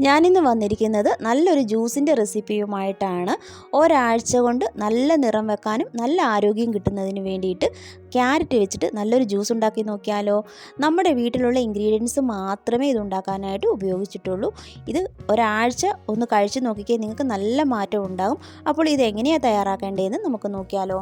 ഞാനിന്ന് വന്നിരിക്കുന്നത് നല്ലൊരു ജ്യൂസിന്റെ റെസിപ്പിയുമായിട്ടാണ്. ഒരാഴ്ച കൊണ്ട് നല്ല നിറം വെക്കാനും നല്ല ആരോഗ്യം കിട്ടുന്നതിന് വേണ്ടിയിട്ട് ക്യാരറ്റ് വെച്ചിട്ട് നല്ലൊരു ജ്യൂസ് ഉണ്ടാക്കി നോക്കിയാലോ? നമ്മുടെ വീട്ടിലുള്ള ഇൻഗ്രീഡിയൻസ് മാത്രമേ ഇതുണ്ടാക്കാനായിട്ട് ഉപയോഗിച്ചിട്ടുള്ളൂ. ഇത് ഒരാഴ്ച ഒന്ന് കഴിച്ച് നോക്കിക്കേ നിങ്ങൾക്ക് നല്ല മാറ്റം ഉണ്ടാകും. അപ്പോൾ ഇത് എങ്ങനെയാണ് തയ്യാറാക്കേണ്ടതെന്ന് നമുക്ക് നോക്കിയാലോ?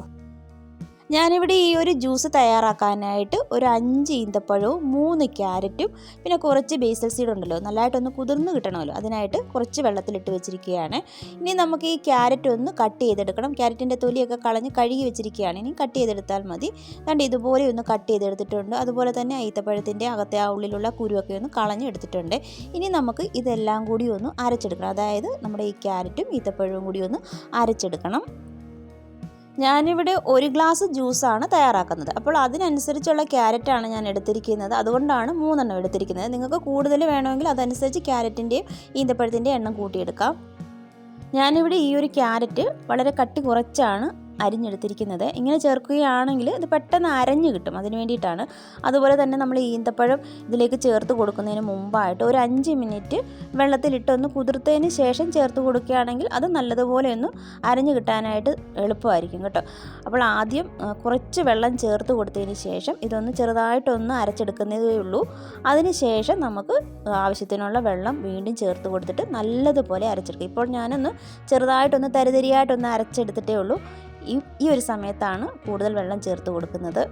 ഞാനിവിടെ ഈ ഒരു ജ്യൂസ് തയ്യാറാക്കാനായിട്ട് ഒരു അഞ്ച് ഈന്തപ്പഴവും മൂന്ന് ക്യാരറ്റും പിന്നെ കുറച്ച് ബേസൽ സീഡ് ഉണ്ടല്ലോ നല്ലതായിട്ടൊന്ന് കുതിർന്ന് കിട്ടണമല്ലോ. അതിനായിട്ട് കുറച്ച് വെള്ളത്തിലിട്ട് വെച്ചിരിക്കുകയാണ്. ഇനി നമുക്ക് ഈ ക്യാരറ്റ് ഒന്ന് കട്ട് ചെയ്തെടുക്കണം. ക്യാരറ്റിന്റെ തൊലിയൊക്കെ കളഞ്ഞ് കഴുകി വെച്ചിരിക്കുകയാണ്. ഇനി കട്ട് ചെയ്തെടുത്താൽ മതി. കണ്ട് ഇതുപോലെ ഒന്ന് കട്ട് ചെയ്തെടുത്തിട്ടുണ്ട്. അതുപോലെ തന്നെ ഈത്തപ്പഴത്തിന്റെ അകത്തെ ആ ഉള്ളിലുള്ള കുരുവൊക്കെ ഒന്ന് കളഞ്ഞ് എടുത്തിട്ടുണ്ട്. ഇനി നമുക്ക് ഇതെല്ലാം കൂടി ഒന്ന് അരച്ചെടുക്കണം. അതായത് നമ്മുടെ ഈ ക്യാരറ്റും ഈത്തപ്പഴവും കൂടി ഒന്ന് അരച്ചെടുക്കണം. ഞാനിവിടെ ഒരു ഗ്ലാസ് ജ്യൂസാണ് തയ്യാറാക്കുന്നത്. അപ്പോൾ അതിനനുസരിച്ചുള്ള ക്യാരറ്റാണ് ഞാൻ എടുത്തിരിക്കുന്നത്. അതുകൊണ്ടാണ് മൂന്നെണ്ണം എടുത്തിരിക്കുന്നത്. നിങ്ങൾക്ക് കൂടുതൽ വേണമെങ്കിൽ അതനുസരിച്ച് ക്യാരറ്റിന്റെയും ഈന്തപ്പഴത്തിന്റെയും എണ്ണം കൂട്ടിയെടുക്കാം. ഞാനിവിടെ ഈ ഒരു ക്യാരറ്റ് വളരെ കട്ടി കുറച്ചാണ് അരിഞ്ഞെടുത്തിരിക്കുന്നത്. ഇങ്ങനെ ചേർക്കുകയാണെങ്കിൽ ഇത് പെട്ടെന്ന് അരഞ്ഞു കിട്ടും. അതിന് വേണ്ടിയിട്ടാണ്. അതുപോലെ തന്നെ നമ്മൾ ഈന്തപ്പഴം ഇതിലേക്ക് ചേർത്ത് കൊടുക്കുന്നതിന് മുമ്പായിട്ട് ഒരു അഞ്ച് മിനിറ്റ് വെള്ളത്തിലിട്ടൊന്ന് കുതിർത്തതിന് ശേഷം ചേർത്ത് കൊടുക്കുകയാണെങ്കിൽ അത് നല്ലതുപോലെ ഒന്ന് അരഞ്ഞു കിട്ടാനായിട്ട് എളുപ്പമായിരിക്കും കേട്ടോ. അപ്പോൾ ആദ്യം കുറച്ച് വെള്ളം ചേർത്ത് കൊടുത്തതിന് ശേഷം ഇതൊന്ന് ചെറുതായിട്ടൊന്ന് അരച്ചെടുക്കുന്നതേ ഉള്ളൂ. അതിന് ശേഷം നമുക്ക് ആവശ്യത്തിനുള്ള വെള്ളം വീണ്ടും ചേർത്ത് കൊടുത്തിട്ട് നല്ലതുപോലെ അരച്ചെടുക്കുക ഇപ്പോൾ ഞാനൊന്ന് ചെറുതായിട്ടൊന്ന് തരിതരിയായിട്ടൊന്ന് അരച്ചെടുത്തിട്ടേ ഉള്ളൂ. ഈ ഈ ഒരു സമയത്താണ് കൂടുതൽ വെള്ളം ചേർത്ത് കൊടുക്കുന്നത്.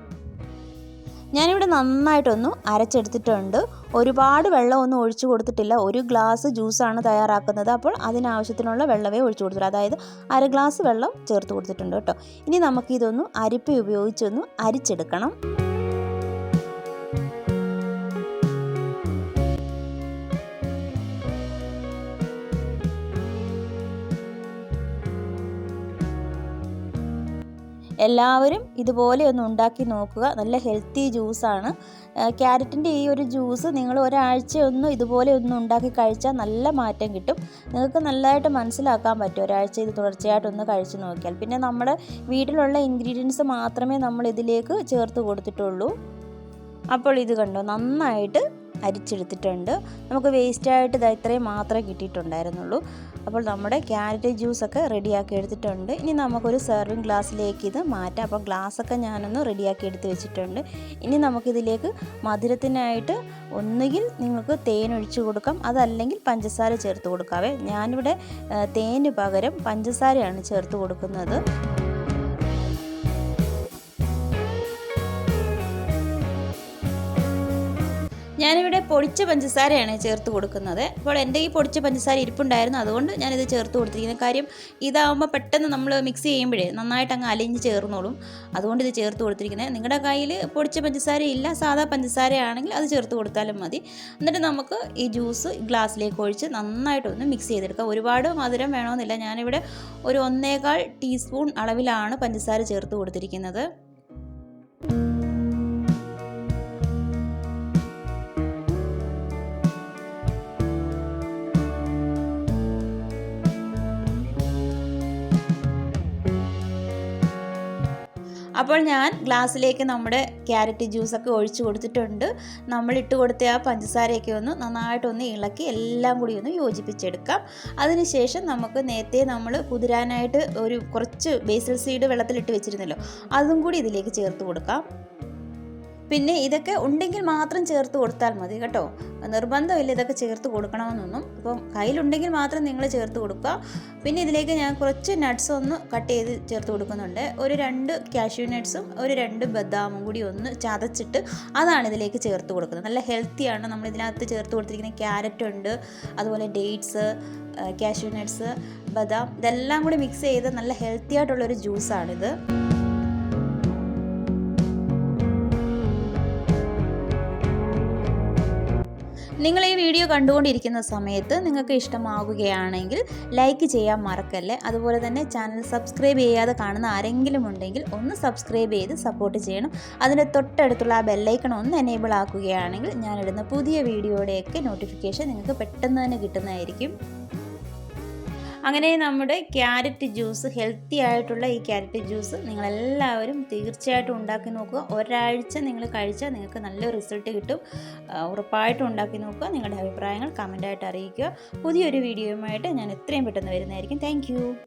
ഞാനിവിടെ നന്നായിട്ടൊന്ന് അരച്ചെടുത്തിട്ടുണ്ട്. ഒരുപാട് വെള്ളമൊന്നും ഒഴിച്ചു കൊടുത്തിട്ടില്ല. ഒരു ഗ്ലാസ് ജ്യൂസാണ് തയ്യാറാക്കുന്നത്. അപ്പോൾ അതിനാവശ്യത്തിനുള്ള വെള്ളമേ ഒഴിച്ചു കൊടുത്തില്ല അതായത് അര ഗ്ലാസ് വെള്ളം ചേർത്ത് കൊടുത്തിട്ടുണ്ട് കേട്ടോ. ഇനി നമുക്കിതൊന്ന് അരിപ്പ ഉപയോഗിച്ചൊന്ന് അരിച്ചെടുക്കണം. എല്ലാവരും ഇതുപോലെ ഒന്ന് ഉണ്ടാക്കി നോക്കുക. നല്ല ഹെൽത്തി ജ്യൂസാണ് ക്യാരറ്റിന്റെ ഈ ഒരു ജ്യൂസ് നിങ്ങൾ ഒരാഴ്ചയൊന്നും ഇതുപോലെ ഒന്നും ഉണ്ടാക്കി കഴിച്ചാൽ നല്ല മാറ്റം കിട്ടും. നിങ്ങൾക്ക് നല്ലതായിട്ട് മനസ്സിലാക്കാൻ പറ്റും. ഒരാഴ്ച ഇത് തുടർച്ചയായിട്ടൊന്ന് കഴിച്ച് നോക്കിയാൽ. പിന്നെ നമ്മുടെ വീട്ടിലുള്ള ഇൻഗ്രീഡിയൻസ് മാത്രമേ നമ്മൾ ഇതിലേക്ക് ചേർത്ത് കൊടുത്തിട്ടുള്ളൂ. അപ്പോൾ ഇത് കണ്ടോ? നന്നായിട്ട് അരിച്ചെടുത്തിട്ടുണ്ട്. നമുക്ക് വേസ്റ്റായിട്ട് ഇത് ഇത്രയും മാത്രമേ കിട്ടിയിട്ടുണ്ടായിരുന്നുള്ളൂ. അപ്പോൾ നമ്മുടെ ക്യാരറ്റ് ജ്യൂസൊക്കെ റെഡിയാക്കി എടുത്തിട്ടുണ്ട്. ഇനി നമുക്കൊരു സെർവിങ് ഗ്ലാസ്സിലേക്ക് ഇത് മാറ്റാം. അപ്പോൾ ഗ്ലാസ്സൊക്കെ ഞാനൊന്ന് റെഡിയാക്കി എടുത്ത് വെച്ചിട്ടുണ്ട്. ഇനി നമുക്കിതിലേക്ക് മധുരത്തിനായിട്ട് ഒന്നുകിൽ നിങ്ങൾക്ക് തേൻ ഒഴിച്ചു കൊടുക്കാം. അതല്ലെങ്കിൽ പഞ്ചസാര ചേർത്ത് കൊടുക്കാവേ. ഞാനിവിടെ തേന് പകരം പഞ്ചസാരയാണ് ചേർത്ത് കൊടുക്കുന്നത്. ഞാനിവിടെ പൊടിച്ച പഞ്ചസാരയാണ് ചേർത്ത് കൊടുക്കുന്നത്. അപ്പോൾ എന്റെ ഈ പൊടിച്ച പഞ്ചസാര ഇരിപ്പുണ്ടായിരുന്നു. അതുകൊണ്ട് ഞാനിത് ചേർത്ത് കൊടുത്തിരിക്കുന്നത് കാര്യം ഇതാവുമ്പോൾ പെട്ടെന്ന് നമ്മൾ മിക്സ് ചെയ്യുമ്പോഴേ നന്നായിട്ട് അങ്ങ് അലിഞ്ഞ് ചേർന്നോളും. അതുകൊണ്ട് ഇത് ചേർത്ത് കൊടുത്തിരിക്കുന്നത്. നിങ്ങളുടെ കയ്യിൽ പൊടിച്ച പഞ്ചസാര ഇല്ല സാധാ പഞ്ചസാരയാണെങ്കിൽ അത് ചേർത്ത് കൊടുത്താലും മതി. എന്നിട്ട് നമുക്ക് ഈ ജ്യൂസ് ഗ്ലാസ്സിലേക്ക് ഒഴിച്ച് നന്നായിട്ടൊന്ന് മിക്സ് ചെയ്തെടുക്കാം. ഒരുപാട് മധുരം വേണമെന്നില്ല ഞാനിവിടെ ഒരു ഒന്നേകാൽ ടീസ്പൂൺ അളവിലാണ് പഞ്ചസാര ചേർത്ത് കൊടുത്തിരിക്കുന്നത്. അപ്പോൾ ഞാൻ ഗ്ലാസ്സിലേക്ക് നമ്മുടെ ക്യാരറ്റ് ജ്യൂസൊക്കെ ഒഴിച്ചു കൊടുത്തിട്ടുണ്ട്. നമ്മൾ ഇട്ട് കൊടുത്ത ആ പഞ്ചസാരയൊക്കെ ഒന്ന് നന്നായിട്ടൊന്ന് ഇളക്കി എല്ലാം കൂടി ഒന്ന് യോജിപ്പിച്ചെടുക്കാം. അതിനുശേഷം നമുക്ക് നേരത്തെ നമ്മൾ കുതിരാനായിട്ട് ഒരു കുറച്ച് ബേസിൽ സീഡ് വെള്ളത്തിലിട്ട് വെച്ചിരുന്നല്ലോ അതും കൂടി ഇതിലേക്ക് ചേർത്ത് കൊടുക്കാം. പിന്നെ ഇതൊക്കെ ഉണ്ടെങ്കിൽ മാത്രം ചേർത്ത് കൊടുത്താൽ മതി കേട്ടോ. നിർബന്ധമില്ല ഇതൊക്കെ ചേർത്ത് കൊടുക്കണമെന്നൊന്നും. ഇപ്പം കയ്യിലുണ്ടെങ്കിൽ മാത്രം നിങ്ങൾ ചേർത്ത് കൊടുക്കുക. പിന്നെ ഇതിലേക്ക് ഞാൻ കുറച്ച് നട്ട്സ് ഒന്ന് കട്ട് ചെയ്ത് ചേർത്ത് കൊടുക്കുന്നുണ്ട്. ഒരു രണ്ട് കാഷ്യൂ നട്ട്സും ഒരു രണ്ട് ബദാമും കൂടി ഒന്ന് ചതച്ചിട്ട് അതാണ് ഇതിലേക്ക് ചേർത്ത് കൊടുക്കുന്നത്. നല്ല ഹെൽത്തിയാണ് നമ്മൾ ഇതിനകത്ത് ചേർത്ത് കൊടുത്തിരിക്കുന്ന ക്യാരറ്റ് ഉണ്ട് അതുപോലെ ഡേറ്റ്സ് കാഷ്യൂ നട്ട്സ് ബദാം ഇതെല്ലാം കൂടി മിക്സ് ചെയ്ത് നല്ല ഹെൽത്തി ആയിട്ടുള്ളൊരു ജ്യൂസാണിത് നിങ്ങൾ ഈ വീഡിയോ കണ്ടുകൊണ്ടിരിക്കുന്ന സമയത്ത് നിങ്ങൾക്ക് ഇഷ്ടമാവുകയാണെങ്കിൽ ലൈക്ക് ചെയ്യാൻ മറക്കല്ലേ? അതുപോലെ തന്നെ ചാനൽ സബ്സ്ക്രൈബ് ചെയ്യാതെ കാണുന്ന ആരെങ്കിലും ഉണ്ടെങ്കിൽ ഒന്ന് സബ്സ്ക്രൈബ് ചെയ്ത് സപ്പോർട്ട് ചെയ്യണം. അതിന്റെ തൊട്ടടുത്തുള്ള ആ ബെല്ലൈക്കൺ ഒന്ന് എനേബിൾ ആക്കുകയാണെങ്കിൽ ഞാനിടുന്ന പുതിയ വീഡിയോയുടെയൊക്കെ നോട്ടിഫിക്കേഷൻ നിങ്ങൾക്ക് പെട്ടെന്ന് തന്നെ കിട്ടുന്നതായിരിക്കും. അങ്ങനെ നമ്മുടെ ക്യാരറ്റ് ജ്യൂസ് ഹെൽത്തി ആയിട്ടുള്ള ഈ ക്യാരറ്റ് ജ്യൂസ് നിങ്ങളെല്ലാവരും തീർച്ചയായിട്ടും ഉണ്ടാക്കി നോക്കുക. ഒരാഴ്ച നിങ്ങൾ കഴിച്ചാൽ നിങ്ങൾക്ക് നല്ല റിസൾട്ട് കിട്ടും. ഉറപ്പായിട്ടും ഉണ്ടാക്കി നോക്കുക. നിങ്ങളുടെ അഭിപ്രായങ്ങൾ കമന്റായിട്ട് അറിയിക്കുക. പുതിയൊരു വീഡിയോയുമായിട്ട് ഞാൻ എത്രയും പെട്ടെന്ന് വരുന്നതായിരിക്കും. താങ്ക്